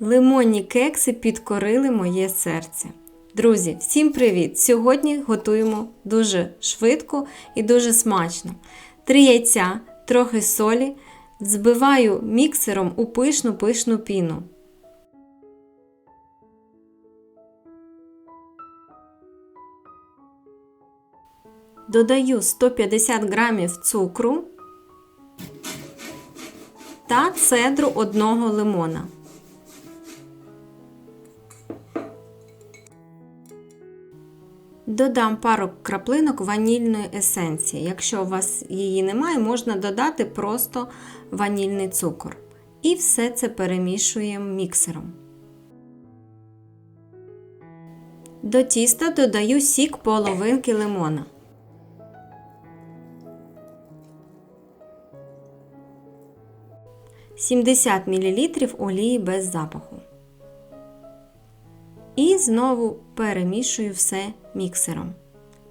Лимонні кекси підкорили моє серце. Друзі, всім привіт! Сьогодні готуємо дуже швидко і дуже смачно. Три яйця, трохи солі, збиваю міксером у пишну пишну піну. Додаю 150 грамів цукру та цедру одного лимона. Додам пару краплинок ванільної есенції. Якщо у вас її немає, можна додати просто ванільний цукор. І все це перемішуємо міксером. До тіста додаю сік половинки лимона. Сімдесят мл олії без запаху. І знову перемішую все міксером.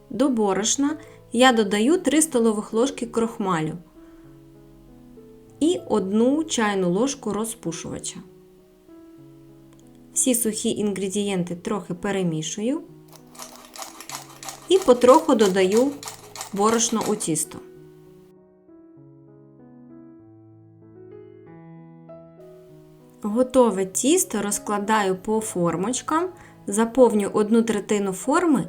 До борошна я додаю 3 столових ложки крохмалю і 1 чайну ложку розпушувача. Всі сухі інгредієнти трохи перемішую і потроху додаю борошно у тісто. Готове тісто розкладаю по формочкам, заповню одну третину форми,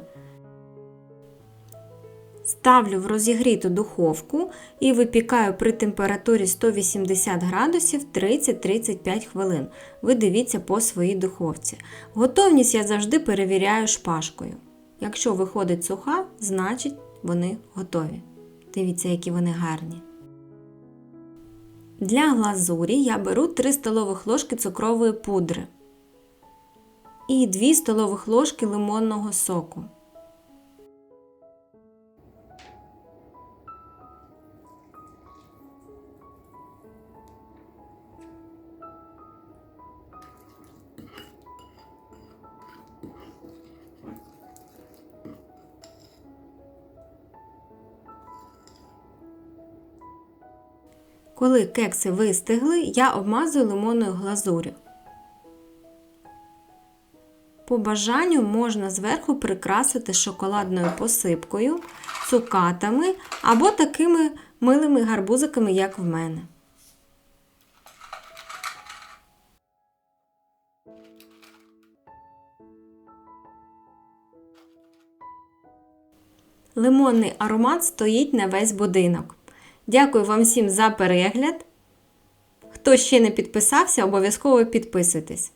ставлю в розігріту духовку і випікаю при температурі 180 градусів 30-35 хвилин. Ви дивіться по своїй духовці. Готовність я завжди перевіряю шпажкою. Якщо виходить суха, значить вони готові. Дивіться, які вони гарні. Для глазурі я беру 3 столових ложки цукрової пудри і 2 столових ложки лимонного соку. Коли кекси вистигли, я обмазую лимонною глазур'ю. По бажанню можна зверху прикрасити шоколадною посипкою, цукатами або такими милими гарбузиками, як в мене. Лимонний аромат стоїть на весь будинок. Дякую вам всім за перегляд. Хто ще не підписався, обов'язково підписуйтесь.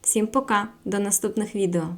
Всім пока, до наступних відео!